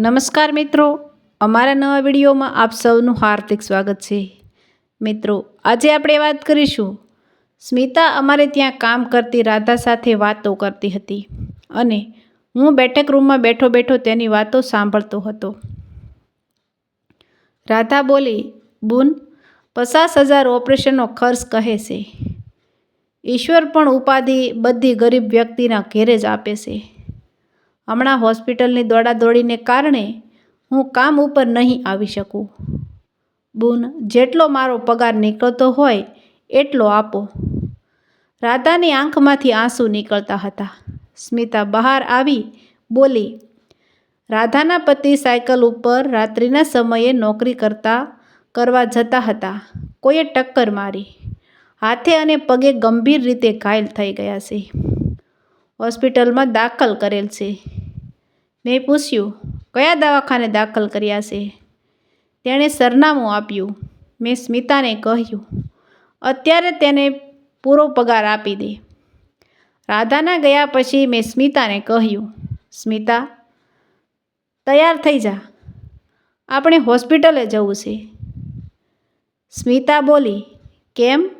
નમસ્કાર મિત્રો. અમારા નવા વિડીયોમાં આપ સૌનું હાર્દિક સ્વાગત છે. મિત્રો, આજે આપણે વાત કરીશું. સ્મિતા અમારે ત્યાં કામ કરતી, રાધા સાથે વાતો કરતી હતી. અને હું બેઠક રૂમમાં બેઠો બેઠો તેની વાતો સાંભળતો હતો. રાધા બોલી, બુન, પચાસ હજાર ઓપરેશનનો ખર્ચ કહે છે. ઈશ્વર પણ ઉપાધિ બધી ગરીબ વ્યક્તિના ઘેરે જ આપે છે. હમણાં હોસ્પિટલની દોડાદોડીને કારણે હું કામ ઉપર નહીં આવી શકું. બુન, જેટલો મારો પગાર નીકળતો હોય, એટલો આપો. રાધાની આંખમાંથી આંસુ નીકળતા હતા. સ્મિતા બહાર આવી, બોલી, રાધાના પતિ સાયકલ ઉપર રાત્રિના સમયે નોકરી કરતા, કરવા જતા હતા. કોઈએ ટક્કર મારી. હાથે અને પગે ગંભીર રીતે ઘાયલ થઈ ગયા છે. હોસ્પિટલમાં દાખલ કરેલ છે. મેં પૂછ્યું, કયા દવાખાને દાખલ કર્યા છે? તેણે સરનામું આપ્યું. મેં સ્મિતાને કહ્યું, અત્યારે તેને પૂરો પગાર આપી દે. રાધાના ગયા પછી મેં સ્મિતાને કહ્યું, સ્મિતા, તૈયાર થઈ જા. આપણે હોસ્પિટલે જવું છે. સ્મિતા બોલી, કેમ?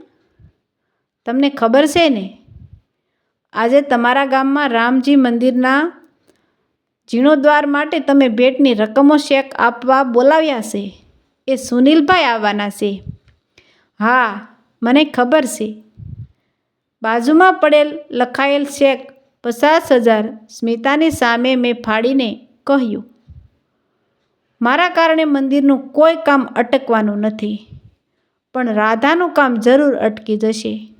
તમને ખબર છે ને? આજે તમારા ગામમાં રામજી મંદિરના જીર્ણોદ્વાર માટે તમે ભેટની રકમો શેક આપવા બોલાવ્યા છે. એ સુનિલભાઈ આવવાના છે. હા, મને ખબર છે. બાજુમાં પડેલ લખાયેલ શેક પચાસ હજાર સ્મિતાની સામે મેં ફાડીને કહ્યું. મારા કારણે મંદિરનું કોઈ કામ અટકવાનું નથી. પણ રાધાનું કામ જરૂર અટકી જશે.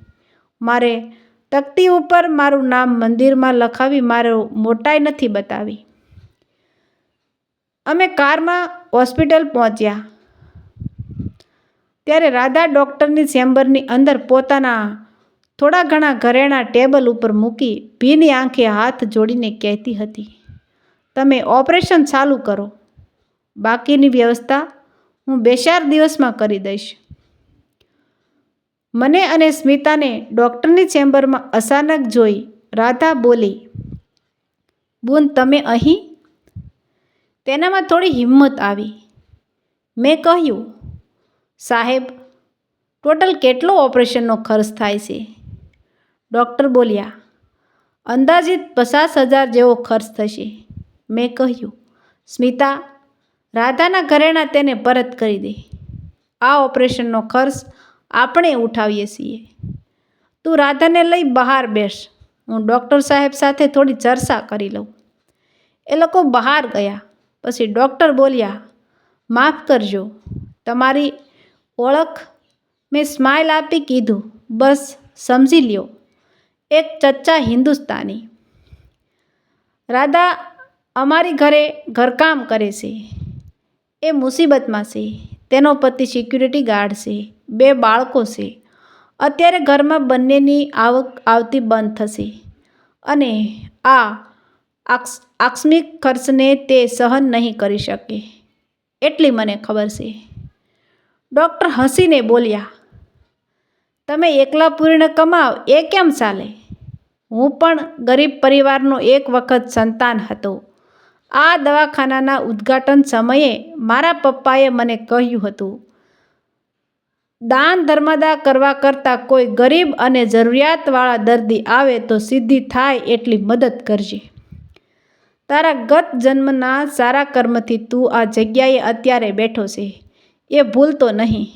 મારે તકતી ઉપર મારું નામ મંદિરમાં લખાવી મારો મોટાઈ નથી બતાવી. અમે કારમાં હોસ્પિટલ પહોંચ્યા. ત્યારે રાધા ડૉક્ટરની ચેમ્બરની અંદર પોતાના થોડા ઘણા ઘરેણાં ટેબલ ઉપર મૂકી ભીની આંખે હાથ જોડીને કહેતી હતી, તમે ઓપરેશન ચાલુ કરો. બાકીની વ્યવસ્થા હું બે ચાર દિવસમાં કરી દઈશ. મને અને સ્મિતાને ડૉક્ટરની ચેમ્બરમાં અચાનક જોઈ રાધા બોલી, બુન, તમે અહીં તેનામાં થોડી હિંમત આવી. મેં કહ્યું, સાહેબ, ટોટલ કેટલો ઓપરેશનનો ખર્ચ થાય છે? ડૉક્ટર બોલ્યા, અંદાજિત પચાસ હજાર જેવો ખર્ચ થશે. મેં કહ્યું, સ્મિતા, રાધાના ઘરેણાં તેને પરત કરી દે. આ ઓપરેશનનો ખર્ચ આપણે ઉઠાવીએ છીએ. તું રાધાને લઈ બહાર બેસ. હું ડૉક્ટર સાહેબ સાથે થોડી ચર્ચા કરી લઉં. એ લોકો બહાર ગયા. પછી ડૉક્ટર બોલ્યા, માફ કરજો, તમારી ઓળખ મેં સ્માઇલ આપી કીધું. બસ, સમજી લ્યો. એક ચચ્ચા હિન્દુસ્તાની. રાધા અમારી ઘરે ઘરકામ કરે છે. એ મુસીબતમાં છે. તેનો પતિ સિક્યુરિટી ગાર્ડ છે. બે બાળકો છે. અત્યારે ઘરમાં બંનેની આવક આવતી બંધ થશે. અને આ આકસ્મિક ખર્ચને તે સહન નહીં કરી શકે. એટલી મને ખબર છે. ડૉક્ટર હસીને બોલ્યા, તમે એકલા પૂર્ણ કમાવ, એ કેમ ચાલે? હું પણ ગરીબ પરિવારનો એક વખત સંતાન હતો. આ દવાખાનાના ઉદ્ઘાટન સમયે મારા પપ્પાએ મને કહ્યું હતું, દાન ધર્મદા કરવા કરતાં કોઈ ગરીબ અને જરૂરિયાતવાળા દર્દી આવે તો સિદ્ધિ થાય એટલી મદદ કરજે. તારા ગત જન્મના સારા કર્મથી તું આ જગ્યાએ અત્યારે બેઠો છે. એ ભૂલતો નહીં.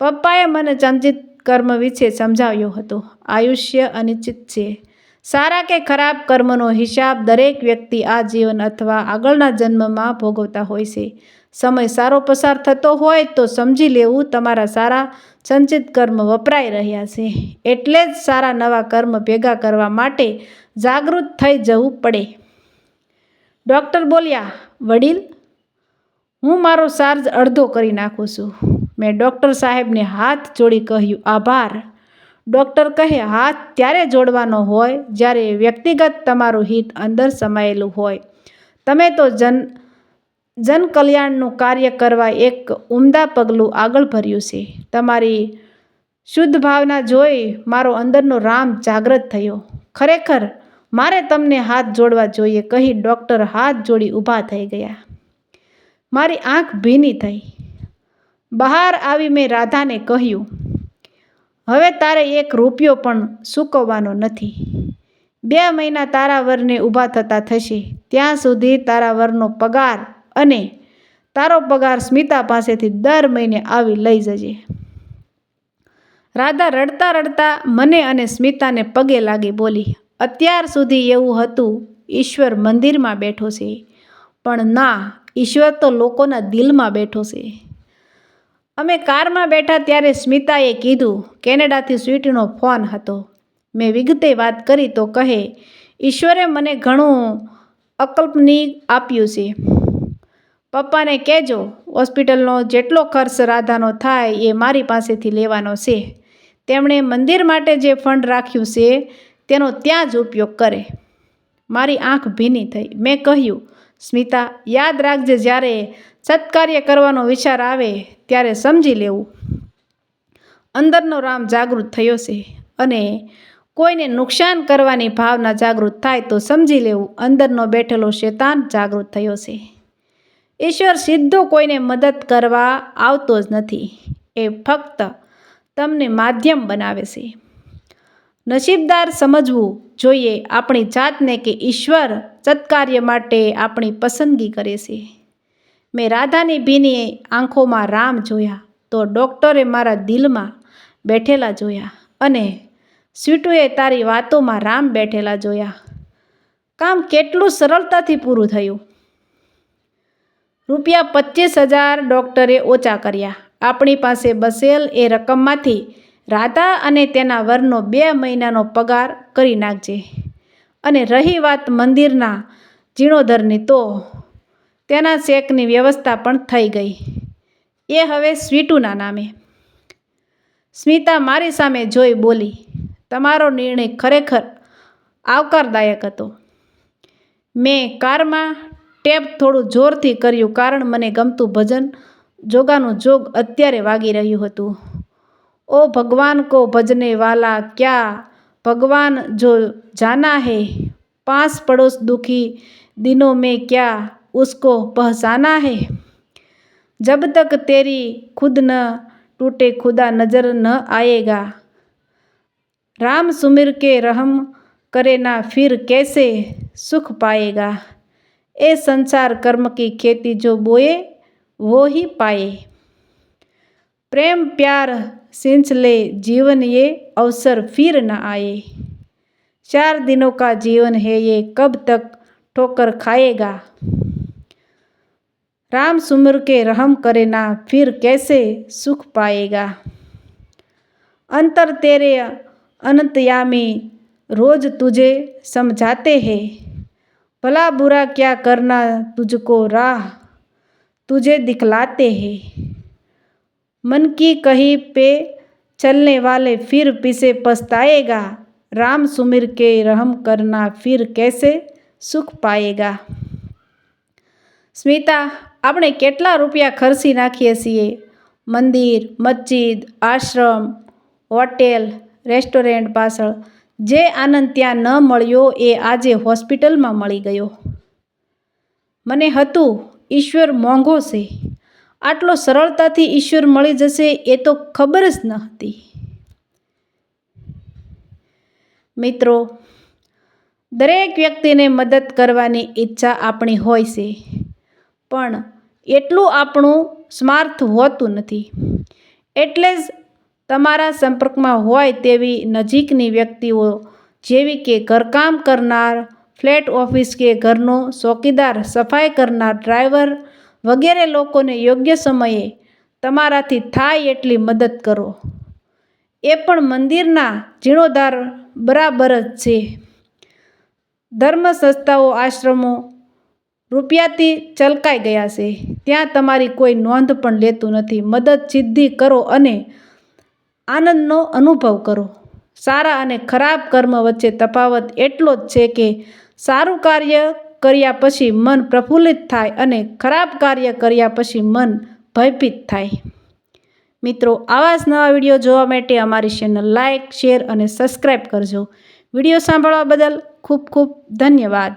પપ્પાએ મને ચંચિત કર્મ વિશે સમજાવ્યો હતો. આયુષ્ય અનિશ્ચિત છે. સારા કે ખરાબ કર્મનો હિસાબ દરેક વ્યક્તિ આ જીવન અથવા આગળના જન્મમાં ભોગવતા હોય છે. સમય સારો પસાર થતો હોય તો સમજી લેવું તમારા સારા સંચિત કર્મ વપરાઈ રહ્યા છે. એટલે જ સારા નવા કર્મ ભેગા કરવા માટે જાગૃત થઈ જવું પડે. ડૉક્ટર બોલ્યા, વડીલ, હું મારો ચાર્જ અડધો કરી નાખું છું. મેં ડૉક્ટર સાહેબને હાથ જોડી કહ્યું, આભાર. ડૉક્ટર કહે, હાથ ત્યારે જોડવાનો હોય જ્યારે વ્યક્તિગત તમારું હિત અંદર સમાયેલું હોય. તમે તો જન, જનકલ્યાણનું કાર્ય કરવા એક ઉમદા પગલું આગળ ભર્યું છે. તમારી શુદ્ધ ભાવના જોઈ મારો અંદરનો રામ જાગૃત થયો. ખરેખર મારે તમને હાથ જોડવા જોઈએ, કહી ડૉક્ટર હાથ જોડી ઊભા થઈ ગયા. મારી આંખ ભીની થઈ. બહાર આવી મેં રાધાને કહ્યું, હવે તારે એક રૂપિયો પણ સૂકવવાનો નથી. બે મહિના તારા વરને ઊભા થતા થશે. ત્યાં સુધી તારા વરનો પગાર અને તારો પગાર સ્મિતા પાસેથી દર મહિને આવી લઈ જજે. રાધા રડતા રડતા મને અને સ્મિતાને પગે લાગી બોલી અત્યાર સુધી એવું હતું, ઈશ્વર મંદિરમાં બેઠો છે. પણ ના, ઈશ્વર તો લોકોના દિલમાં બેઠો છે. અમે કારમાં બેઠા ત્યારે સ્મિતાએ કીધું, કેનેડાથી સ્વીટનો ફોન હતો. મેં વિગતે વાત કરી તો કહે, ઈશ્વરે મને ઘણું અકલ્પનિક આપ્યું છે. પપ્પાને કહેજો, હોસ્પિટલનો જેટલો ખર્ચ રાધાનો થાય એ મારી પાસેથી લેવાનો છે. તેમણે મંદિર માટે જે ફંડ રાખ્યું છે તેનો ત્યાં જ ઉપયોગ કરે. મારી આંખ ભીની થઈ. મેં કહ્યું, સ્મિતા, યાદ રાખજે, જ્યારે સત્કાર્ય કરવાનો વિચાર આવે, ત્યારે સમજી લેવું. અંદરનો રામ જાગૃત થયો છે અને કોઈને નુકસાન કરવાની ભાવના જાગૃત થાય તો સમજી લેવું. અંદરનો બેઠેલો શેતાન જાગૃત થયો છે. ઈશ્વર સીધો કોઈને મદદ કરવા આવતો જ નથી. એ ફક્ત તમને માધ્યમ બનાવે છે. નસીબદાર સમજવું જોઈએ આપણી જાતને કે ઈશ્વર સત્કાર્ય માટે આપણી પસંદગી કરે છે. મેં રાધાની ભીની આંખોમાં રામ જોયા તો ડૉક્ટરે મારા દિલમાં બેઠેલા જોયા અને સ્વીટુએ તારી વાતોમાં રામ બેઠેલા જોયા. કામ કેટલું સરળતાથી પૂરું થયું. રૂપિયા પચીસ હજાર ડૉક્ટરે ઓછા કર્યા. આપણી પાસે બસેલ એ રકમમાંથી રાધા અને તેના વરનો બે મહિનાનો પગાર કરી નાખજે. અને રહી વાત મંદિરના જીર્ણોધરની તો તેના ચેકની વ્યવસ્થા પણ થઈ ગઈ. એ હવે સ્વીટુના નામે. સ્મિતા મારી સામે જોઈ બોલી, તમારો નિર્ણય ખરેખર આવકારદાયક હતો. મેં કારમાં ટેપ થોડું જોરથી કર્યું કારણ મને ગમતું ભજન જોગાનું જોગ અત્યારે વાગી રહ્યું હતું. ओ भगवान को भजने वाला क्या? भगवान जो जाना है पास पड़ोस दुखी दिनों में क्या उसको पहचाना है? जब तक तेरी खुद न टूटे, खुदा नज़र न आएगा। राम सुमिर के रहम करे ना फिर कैसे सुख पाएगा? ए संसार कर्म की खेती जो बोए, वो ही पाए। प्रेम, प्यार सिंच ले जीवन ये अवसर फिर न आए। चार दिनों का जीवन है ये, कब तक ठोकर खाएगा? राम सुमर के रहम करे ना, फिर कैसे सुख पाएगा? अंतर तेरे अनंतयामी रोज तुझे समझाते हैं। भला बुरा क्या करना तुझको राह तुझे दिखलाते हैं। मन की कही पे चलने वाले फिर पीछे पछताएगा राम सुमिर के रहम करना फिर कैसे સુખ પાએગા સ્મિતા આપણે કેટલા રૂપિયા ખર્ચી નાખીએ છીએ મંદિર મસ્જિદ આશ્રમ હોટેલ રેસ્ટોરન્ટ પાછળ જે આનંદ ત્યાં ન મળ્યો એ આજે હોસ્પિટલમાં મળી ગયો મને હતું ઈશ્વર મોંઘો છે આટલો સરળતાથી ઈશ્વર મળી જશે એ તો ખબર જ ન હતી. મિત્રો, દરેક વ્યક્તિને મદદ કરવાની ઈચ્છા આપણી હોય છે, પણ એટલું આપણું સ્માર્થ હોતું નથી. એટલે જ તમારા સંપર્કમાં હોય તેવી નજીકની વ્યક્તિઓ જેવી કે ઘરકામ કરનાર, ફ્લેટ ઓફિસ કે ઘરનો ચોકીદાર, સફાઈ કરનાર ડ્રાઈવર વગેરે લોકોને યોગ્ય સમયે તમારાથી થાય એટલી મદદ કરો. એ પણ મંદિરના જીર્ણોદ્ધાર બરાબર જ છે. ધર્મ સંસ્થાઓ આશ્રમો રૂપિયાથી ચલકાઈ ગયા છે. ત્યાં તમારી કોઈ નોંધ પણ લેતું નથી. મદદ સિદ્ધિ કરો અને આનંદનો અનુભવ કરો. સારા અને ખરાબ કર્મ વચ્ચે તફાવત એટલો જ છે કે સારું કાર્ય કર્યા પછી મન પ્રફુલ્લિત થાય અને ખરાબ કાર્ય કર્યા પછી મન ભયભીત થાય. મિત્રો આવા જ નવા વીડિયો જોવા માટે અમારી ચેનલ લાઇક શેર અને સબસ્ક્રાઈબ કરજો. વીડિયો સાંભળવા બદલ ખૂબ ખૂબ ધન્યવાદ.